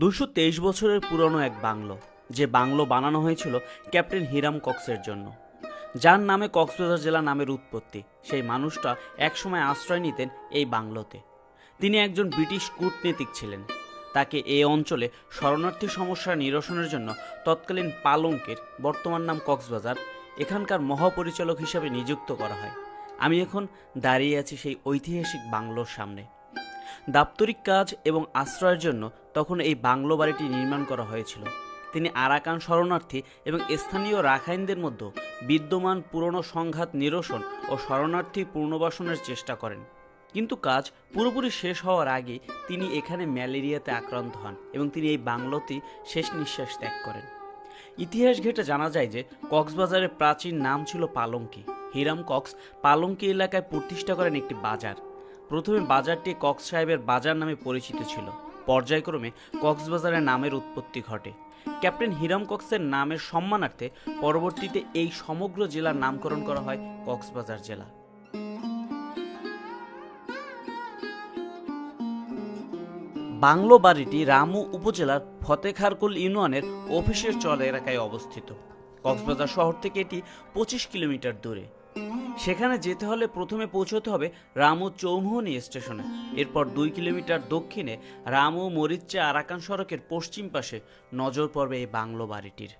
দুশো তেইশ বছরের পুরনো এক বাংলো, যে বাংলো বানানো হয়েছিল ক্যাপ্টেন হিরাম কক্সের জন্য। যার নামে কক্সবাজার জেলা নামের উৎপত্তি, সেই মানুষটা একসময় আশ্রয় নিতেন এই বাংলোতে। তিনি একজন ব্রিটিশ কূটনীতিক ছিলেন। তাকে এই অঞ্চলে শরণার্থী সমস্যা নিরসনের জন্য তৎকালীন পালঙ্কের বর্তমান নাম কক্সবাজার, এখানকার মহাপরিচালক হিসাবে নিযুক্ত করা হয়। আমি এখন দাঁড়িয়ে আছি সেই ঐতিহাসিক বাংলোর সামনে। দাপ্তরিক কাজ এবং আশ্রয়ের জন্য তখন এই বাংলো বাড়িটি নির্মাণ করা হয়েছিল। তিনি আরাকান শরণার্থী এবং স্থানীয় রাখাইনদের মধ্যে বিদ্যমান পুরনো সংঘাত নিরসন ও শরণার্থী পুনর্বাসনের চেষ্টা করেন। কিন্তু কাজ পুরোপুরি শেষ হওয়ার আগে তিনি এখানে ম্যালেরিয়াতে আক্রান্ত হন এবং তিনি এই বাংলোতেই শেষ নিঃশ্বাস ত্যাগ করেন। ইতিহাস ঘেটে জানা যায় যে কক্সবাজারের প্রাচীন নাম ছিল পালঙ্কি। হিরাম কক্স পালঙ্কি এলাকায় প্রতিষ্ঠা করেন একটি বাজার। প্রথমে বাজারটি কক্স সাহেবের বাজার নামে পরিচিত ছিল। পর্যায়ক্রমে কক্সবাজারের নামের উৎপত্তি ঘটে। ক্যাপ্টেন হিরাম কক্সের নামের সম্মানার্থে পরবর্তীতে এই সমগ্র জেলার নামকরণ করা হয় কক্সবাজার জেলা। বাংলো বাড়িটি রামু উপজেলার ফতেখারকুল ইউনিয়নের অফিসের চর এলাকায় অবস্থিত। কক্সবাজার শহর থেকে এটি পঁচিশ কিলোমিটার দূরে। সেখানে যেতে হলে প্রথমে পৌঁছতে হবে রামু চৌমুহনী স্টেশনে। এরপর দুই কিলোমিটার দক্ষিণে রামু মরিচা আরাকান সড়কের পশ্চিম পাশে নজর পড়বে এই বাংলো বাড়িটির।